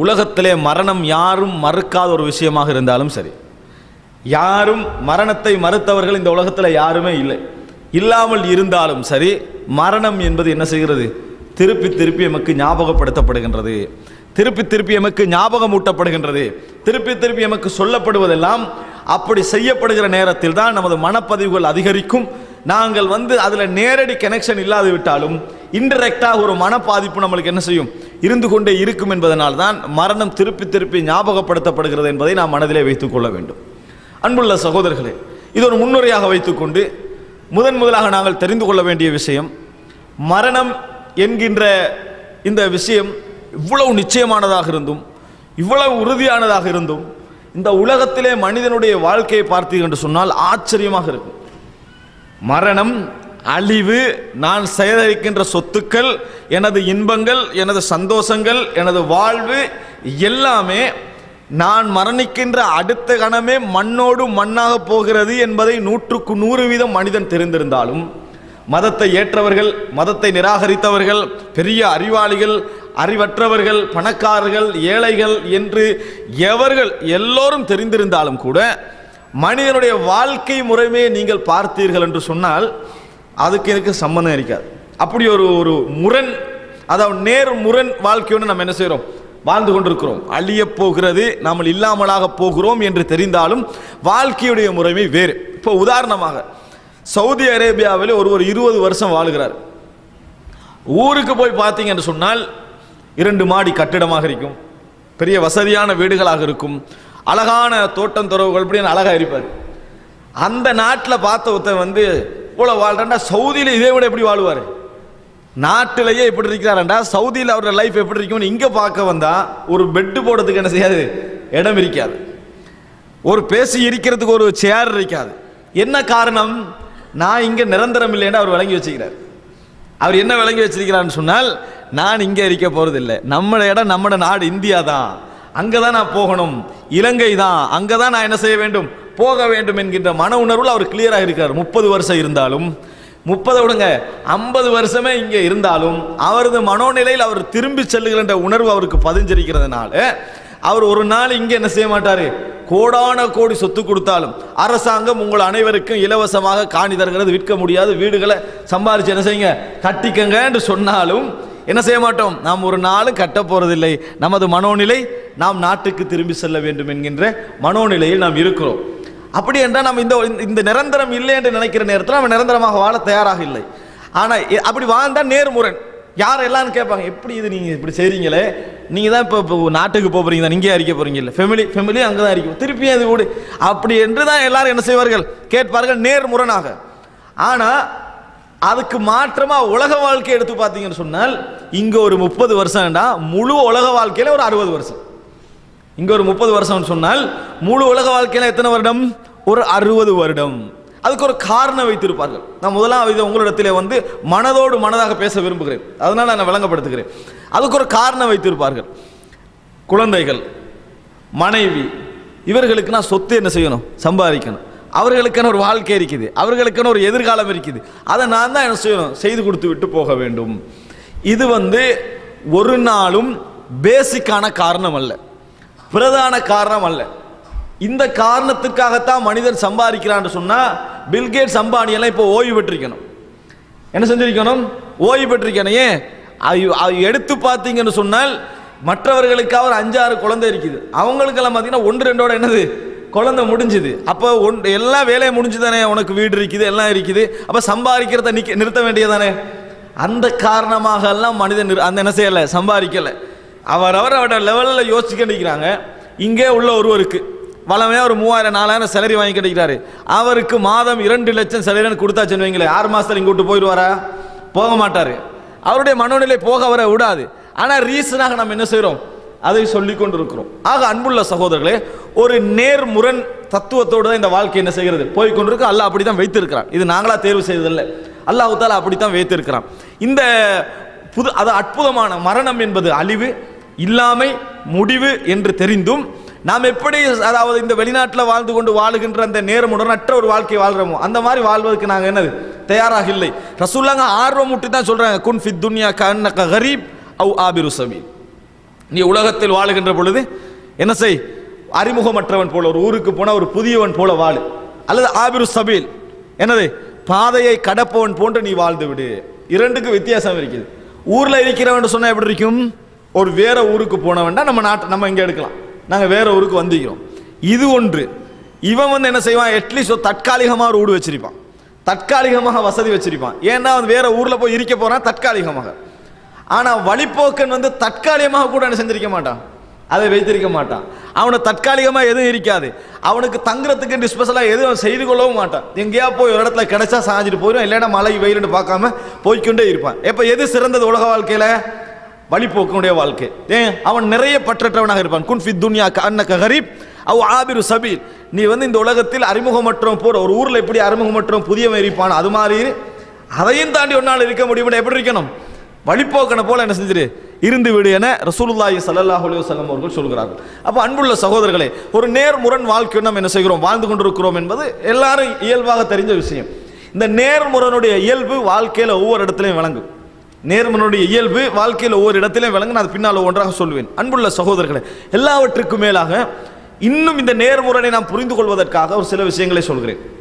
உலகத்திலே மரணம் யாரும் மறுக்காத ஒரு விஷயமாக இருந்தாலும் சரி யாரும் மரணத்தை மறுத்தவர்கள் இந்த உலகத்தில் யாருமே இல்லை. இல்லாமல் இருந்தாலும் சரி மரணம் என்பது என்ன செய்கிறது? திருப்பி திருப்பி எமக்கு ஞாபகப்படுத்தப்படுகின்றது. திருப்பி திருப்பி எமக்கு ஞாபகமூட்டப்படுகின்றது. திருப்பி திருப்பி எமக்கு சொல்லப்படுவதெல்லாம் அப்படி செய்யப்படுகிற நேரத்தில் தான் நமது மனப்பதிவுகள் அதிகரிக்கும். நாங்கள் வந்து அதில் நேரடி கனெக்ஷன் இல்லாது விட்டாலும் இன்டெரக்டாக ஒரு மன பாதிப்பு நம்மளுக்கு என்ன செய்யும்? இருந்து கொண்டே இருக்கும் என்பதனால் தான் மரணம் திருப்பி திருப்பி ஞாபகப்படுத்தப்படுகிறது என்பதை நாம் மனதிலே வைத்துக் கொள்ள வேண்டும். அன்புள்ள சகோதரர்களே இது ஒரு முன்னுரையாக வைத்துக்கொண்டு முதன் முதலாக நாங்கள் தெரிந்து கொள்ள வேண்டிய விஷயம் மரணம் என்கின்ற இந்த விஷயம் இவ்வளவு நிச்சயமானதாக இருந்தும் இவ்வளவு உறுதியானதாக இருந்தும் இந்த உலகத்திலே மனிதனுடைய வாழ்க்கையை பார்த்தீர்கள் என்று சொன்னால் ஆச்சரியமாக இருக்கும். மரணம் அழிவு நான் சேகரிக்கின்ற சொத்துக்கள் எனது இன்பங்கள் எனது சந்தோஷங்கள் எனது வாழ்வு எல்லாமே நான் மரணிக்கின்ற அடுத்த கணமே மண்ணோடு மண்ணாக போகிறது என்பதை நூற்றுக்கு நூறு வீதம் மனிதன் தெரிந்திருந்தாலும் மதத்தை ஏற்றவர்கள் மதத்தை நிராகரித்தவர்கள் பெரிய அறிவாளிகள் அறிவற்றவர்கள் பணக்காரர்கள் ஏழைகள் என்று எவர்கள் எல்லோரும் தெரிந்திருந்தாலும் கூட மனிதனுடைய வாழ்க்கை முறைமையை நீங்கள் பார்த்தீர்கள் என்று சொன்னால் அதுக்கு எனக்கு சம்மந்தம் இருக்காது. அப்படி ஒரு ஒரு முரண் அதாவது நேர் முரண் வாழ்க்கையோடு நம்ம என்ன செய்கிறோம்? வாழ்ந்து கொண்டிருக்கிறோம். அழியப் போகிறது நாம் இல்லாமலாக போகிறோம் என்று தெரிந்தாலும் வாழ்க்கையுடைய முறைமை வேறு. இப்போ உதாரணமாக சவுதி அரேபியாவில் ஒரு ஒரு இருபது வருஷம் வாழுகிறார். ஊருக்கு போய் பார்த்தீங்கன்னு சொன்னால் இரண்டு மாடி கட்டிடமாக இருக்கும். பெரிய வசதியான வீடுகளாக இருக்கும். அழகான தோட்டம் துறவுகள் இப்படின்னு அழகாக இருப்பார். அந்த நாட்டில் பார்த்த ஒருத்தன் வந்து இவ்வளோ வாழ்றா சவுதியில் இதே விட எப்படி வாழ்வார்? நாட்டிலேயே இப்படி இருக்கிறாரண்டா சவுதியில் அவரோட லைஃப் எப்படி இருக்கும்னு இங்கே பார்க்க வந்தால் ஒரு பெட்டு போடுறதுக்கு என்ன செய்யாது? இடம் இருக்காது. ஒரு பேசி இருக்கிறதுக்கு ஒரு சேர் இருக்காது. என்ன காரணம்? நான் இங்கே நிரந்தரம் இல்லைன்னு அவர் விளங்கி வச்சுக்கிறார். அவர் என்ன விளங்கி வச்சிருக்கிறான்னு சொன்னால் நான் இங்கே இருக்க போகிறதில்லை நம்ம இடம் நம்மளோட நாடு இந்தியா தான் அங்கே தான் நான் போகணும். இலங்கை தான். அங்கே தான் நான் என்ன செய்ய வேண்டும்? போக வேண்டும் என்கின்ற மன உணர்வில் அவர் கிளியராக இருக்கிறார் முப்பது வருஷம் இருந்தாலும் முப்பதை விடுங்க ஐம்பது வருஷமே இங்கே இருந்தாலும் அவரது மனோநிலையில் அவர் திரும்பி செல்லுகின்ற உணர்வு அவருக்கு பதிஞ்சிருக்கிறதுனால அவர் ஒரு நாள் இங்கே என்ன செய்ய மாட்டார்? கோடான கோடி சொத்து கொடுத்தாலும் அரசாங்கம் உங்கள் அனைவருக்கும் இலவசமாக காணி தருகிறது விற்க முடியாது வீடுகளை சம்பாரிச்சு என்ன செய்யுங்க? கட்டிக்கங்க என்று சொன்னாலும் என்ன செய்ய மாட்டோம்? நாம் ஒரு நாளும் கட்ட போறதில்லை. நமது மனோநிலை நாம் நாட்டுக்கு திரும்பி செல்ல வேண்டும் என்கின்ற மனோநிலையில் நாம் இருக்கிறோம். அப்படி என்றால் நம்ம இந்த இந்த நிரந்தரம் இல்லை என்று நினைக்கிற நேரத்தில் நம்ம நிரந்தரமாக வாழ தயாராக இல்லை. ஆனால் அப்படி வாழ்ந்தால் நேர்முரண். யார் எல்லாம்னு கேட்பாங்க எப்படி இது நீங்கள் இப்படி செய்கிறீங்களே நீங்கள் தான் இப்போ இப்போ நாட்டுக்கு போகிறீங்க தான் இங்கே அறிக்க போகிறீங்க இல்லை ஃபெமிலி ஃபெமிலி அங்கே தான் அறிக்கும் திருப்பி அது வீடு. அப்படி என்று தான் எல்லாரும் என்ன செய்வார்கள்? கேட்பார்கள் நேர்முரணாக. ஆனால் அதுக்கு மாற்றமாக உலக வாழ்க்கை எடுத்து பார்த்தீங்கன்னு சொன்னால் இங்கே ஒரு முப்பது வருஷம்டா முழு உலக வாழ்க்கையில் ஒரு அறுபது வருஷம். இங்க ஒரு முப்பது வருஷம்னு சொன்னால் முழு உலக வாழ்க்கையில எத்தனை வருடம்? ஒரு அறுபது வருடம். அதுக்கு ஒரு காரணம் வைத்திருப்பார்கள். நான் முதலாம் இதை உங்களிடத்திலே வந்து மனதோடு மனதாக பேச விரும்புகிறேன். அதனால் நான் விளங்கப்படுத்துகிறேன். அதுக்கு ஒரு காரணம் வைத்திருப்பார்கள். குழந்தைகள் மனைவி இவர்களுக்கு நான் சொத்து என்ன செய்யணும்? சம்பாதிக்கணும். அவர்களுக்கான ஒரு வாழ்க்கை இருக்குது. அவர்களுக்கான ஒரு எதிர்காலம் இருக்குது. அதை நான் தான் என்ன செய்யணும்? செய்து கொடுத்து விட்டு போக வேண்டும். இது வந்து ஒரு நாளும் பேசிக்கான காரணம் அல்ல. பிரதான காரணம் அல்ல. இந்த காரணத்துக்காகத்தான் மனிதன் சம்பாதிக்கிறான்னு சொன்னால் பில்கேட் சம்பானி எல்லாம் இப்போ ஓய்வு பெற்றிருக்கணும். என்ன செஞ்சிருக்கணும்? ஓய்வு பெற்றிருக்கணும். ஏன்? அது அது எடுத்து பார்த்தீங்கன்னு சொன்னால் மற்றவர்களுக்காக ஒரு அஞ்சாறு குழந்தை இருக்குது. அவங்களுக்கெல்லாம் பார்த்தீங்கன்னா ஒன்று ரெண்டோட என்னது? குழந்தை முடிஞ்சுது. அப்போ ஒன் எல்லா வேலையும் முடிஞ்சு தானே உனக்கு வீடு இருக்குது எல்லாம் இருக்குது. அப்போ சம்பாதிக்கிறத நிக்க நிறுத்த வேண்டியதானே அந்த காரணமாக எல்லாம் மனிதன் அந்த என்ன செய்யலை? சம்பாதிக்கலை. அவர் அவர் அவரோட லெவலில் யோசிச்சு நிற்கிறாங்க இங்கே உள்ள ஒருவருக்கு வளமையாக ஒரு மூவாயிரம் நாலாயிரம் சேலரி வாங்கி கிடைக்கிறாரு அவருக்கு மாதம் இரண்டு லட்சம் சேலரின்னு கொடுத்தாச்சுன்னு வைங்களேன். ஆறு மாதத்தில் இங்கே விட்டு போயிடுவாரா? போக மாட்டார். அவருடைய மனநிலை போக வர விடாது. ஆனால் ரீசனாக நம்ம என்ன செய்கிறோம் அதை சொல்லி கொண்டிருக்கிறோம். ஆக அன்புள்ள சகோதரர்களே ஒரு நேர்முரண் தத்துவத்தோடு தான் இந்த வாழ்க்கை என்ன செய்கிறது? போய் கொண்டிருக்கு. அல்லாஹ் அப்படி தான் வைத்திருக்கிறான். இது நாங்களாக தேர்வு செய்ததில்லை. அல்லாஹால அப்படி தான் வைத்திருக்கிறான். இந்த புது அது அற்புதமான மரணம் என்பது அழிவு இல்லாமை முடிவு என்று தெரிந்தும் நாம் எப்படி அதாவது இந்த வெளிநாட்டில் வாழ்ந்து கொண்டு வாழுகின்ற அந்த நேரமுடனற்ற ஒரு வாழ்க்கை வாழ்கிறோமோ அந்த மாதிரி வாழ்வதற்கு நாங்கள் என்னது? தயாராக இல்லை. ரசூல்லாங்க ஆர்வம் முட்டி தான் சொல்கிறாங்க குன் ஃபித் துன்யா கன்னக ஹரீப் அவு ஆபிரு நீ உலகத்தில் வாழுகின்ற பொழுது என்ன செய்? அறிமுகமற்றவன் போல ஒரு ஊருக்கு போன ஒரு புதியவன் போல வாழு. அல்லது ஆபிரு சபீல். என்னது? பாதையை கடப்பவன் போன்று நீ வாழ்ந்து விடு. இரண்டுக்கு வித்தியாசம் இருக்குது. ஊரில் இருக்கிறவன் சொன்னால் எப்படி இருக்கும்? ஒரு வேற ஊருக்கு போனவன்டா நம்ம நாட்டு நம்ம இங்கே எடுக்கலாம். நாங்கள் வேற ஊருக்கு வந்திக்கிறோம் இது ஒன்று. இவன் வந்து என்ன செய்வான்? அட்லீஸ்ட் ஒரு தற்காலிகமாக ஒரு வீடு வச்சிருப்பான். தற்காலிகமாக வசதி வச்சிருப்பான். ஏன்னா அவன் வேற ஊரில் போய் இருக்க போகிறான் தற்காலிகமாக. ஆனால் வழிப்போக்கன் வந்து தற்காலிகமாக கூட என்ன செஞ்சிருக்க மாட்டான்? அதை வைத்திருக்க மாட்டான். அவனை தற்காலிகமாக எதுவும் இருக்காது. அவனுக்கு தங்குறதுக்கு ஸ்பெஷலாக எதுவும் அவன் செய்து கொள்ளவும் மாட்டான். எங்கேயா போய் ஒரு இடத்துல கிடைச்சா சாஞ்சிட்டு போயிடும் இல்லைன்னா மழை வெயில்னு பார்க்காம போய்க்கொண்டே இருப்பான். எப்போ எது சிறந்தது உலக வாழ்க்கையில்? வழிபோக்கனுடைய வாழ்க்கை. ஏன்? அவன் நிறைய பற்றற்றவனாக இருப்பான். குன்ஃபி துன்யா அன்னக கரீப் அவ் ஆபிரு சபீல் நீ வந்து இந்த உலகத்தில் அறிமுகமற்றவன் போற ஒரு ஊரில் எப்படி அறிமுகமற்றவன் புதியவன் இருப்பான் அது மாதிரி அதையும் தாண்டி ஒரு நாள் இருக்க முடியும் எப்படி இருக்கணும்? வழிபோக்கனை போல என்ன செஞ்சிரு? இருந்து விடு என ரசூலுல்லாஹி சல்லாஹ் அலுவலம் அவர்கள் சொல்கிறார்கள். அப்போ அன்புள்ள சகோதரர்களே ஒரு நேர்முரண் வாழ்க்கை நாம் என்ன செய்கிறோம்? வாழ்ந்து கொண்டிருக்கிறோம் என்பது எல்லாரும் இயல்பாக தெரிஞ்ச விஷயம். இந்த நேர்முரனுடைய இயல்பு வாழ்க்கையில் ஒவ்வொரு இடத்துலையும் விளங்கும். நேர்மனுடைய இயல்பு வாழ்க்கையில் ஒவ்வொரு இடத்திலையும் விளங்கு நான் பின்னால் ஒன்றாக சொல்வேன். அன்புள்ள சகோதரர்களே எல்லாவற்றுக்கும் மேலாக இன்னும் இந்த நேர்முறையை நாம் புரிந்து கொள்வதற்காக ஒரு சில விஷயங்களை சொல்கிறேன்.